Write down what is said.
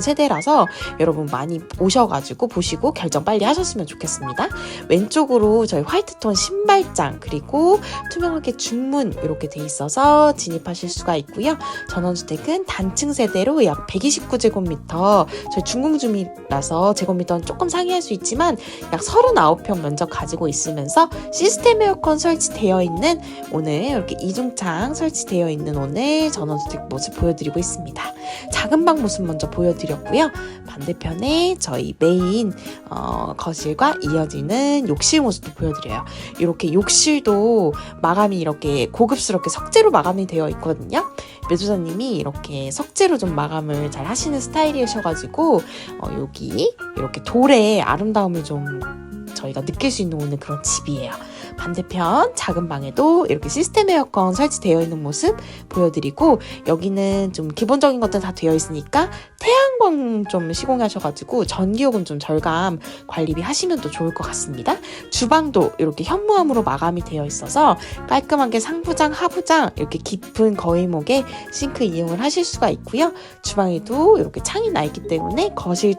세대라서 여러분 많이 오셔가지고 보시고 결정 빨리 하셨으면 좋겠습니다. 왼쪽으로 저희 화이트톤 신발장 그리고 투명하게 중문 이렇게 돼 있어서 진입하실 수가 있고요. 전원주택은 단층 세대로 약 129제곱미터 저희 중공주민이라서 제곱미터는 조금 상회할 수 있지만 약 39평 면적 가지고 있으면서 시스템 에어컨 설치되어 있는 오늘 이렇게 이중창 설치되어 있는 오늘 전원주택 모습 보여드리고 있습니다. 작은 방 모습 먼저 보여드렸고요. 반대편에 저희 메인 어, 거실과 이어지는 욕실 모습도 보여드려요. 이렇게 욕실도 마감이 이렇게 고급스럽게 석재로 마감이 되어 있거든요. 매주사님이 이렇게 석재로 좀 마감을 잘 하시는 스타일이셔가지고 어, 여기 이렇게 돌의 아름다움을 좀 저희가 느낄 수 있는 오늘 그런 집이에요. 반대편 작은 방에도 이렇게 시스템 에어컨 설치되어 있는 모습 보여드리고 여기는 좀 기본적인 것들 다 되어 있으니까 태양광 좀 시공하셔가지고 전기요금 좀 절감 관리비 하시면 또 좋을 것 같습니다. 주방도 이렇게 현무암으로 마감이 되어 있어서 깔끔하게 상부장, 하부장 이렇게 깊은 거위목에 싱크 이용을 하실 수가 있고요. 주방에도 이렇게 창이 나 있기 때문에 거실